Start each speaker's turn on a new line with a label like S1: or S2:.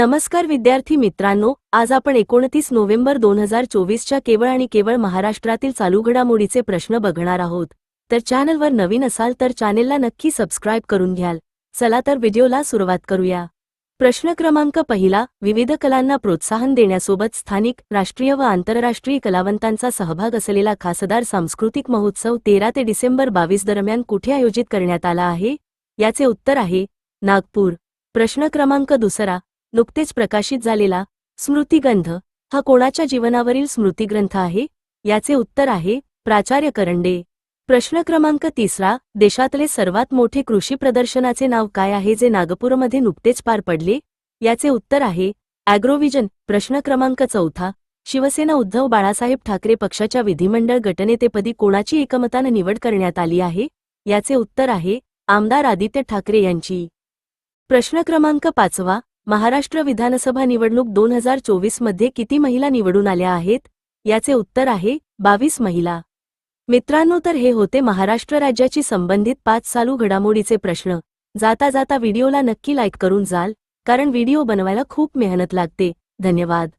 S1: नमस्कार विद्यार्थी मित्रांनो आज आपण एकोणतीस नोव्हेंबर दोन हजार चोवीसच्या केवळ आणि केवळ महाराष्ट्रातील चालू घडामोडीचे प्रश्न बघणार आहोत. तर चॅनलवर नवीन असाल तर चॅनेलला नक्की सबस्क्राईब करून घ्याल. चला तर व्हिडिओला सुरुवात करूया. प्रश्न क्रमांक पहिला विविध कलांना प्रोत्साहन देण्यासोबत स्थानिक राष्ट्रीय व आंतरराष्ट्रीय कलावंतांचा सहभाग असलेला खासदार सांस्कृतिक महोत्सव तेरा ते डिसेंबर बावीस दरम्यान कुठे आयोजित करण्यात आला आहे? याचे उत्तर आहे नागपूर. प्रश्न क्रमांक दुसरा नुकतेच प्रकाशित झालेला स्मृतिगंध हा कोणाच्या जीवनावरील स्मृतिग्रंथ आहे? याचे उत्तर आहे प्राचार्य करंडे. प्रश्न क्रमांक तिसरा देशातले सर्वात मोठे कृषी प्रदर्शनाचे नाव काय आहे जे नागपूरमध्ये नुकतेच पार पडले? याचे उत्तर आहे ॲग्रोव्हिजन. प्रश्न क्रमांक चौथा शिवसेना उद्धव बाळासाहेब ठाकरे पक्षाच्या विधिमंडळ गटनेतेपदी कोणाची एकमतानं निवड करण्यात आली आहे? याचे उत्तर आहे आमदार आदित्य ठाकरे यांची. प्रश्न क्रमांक पाचवा महाराष्ट्र विधानसभा निवडणूक दोन हजार चोवीसमध्ये किती महिला निवडून आल्या आहेत? याचे उत्तर आहे बावीस महिला. मित्रांनो तर हे होते महाराष्ट्र राज्याची संबंधित पाच चालू घडामोडीचे प्रश्न. जाता जाता व्हिडिओला नक्की लाईक करून जाल कारण व्हिडिओ बनवायला खूप मेहनत लागते. धन्यवाद.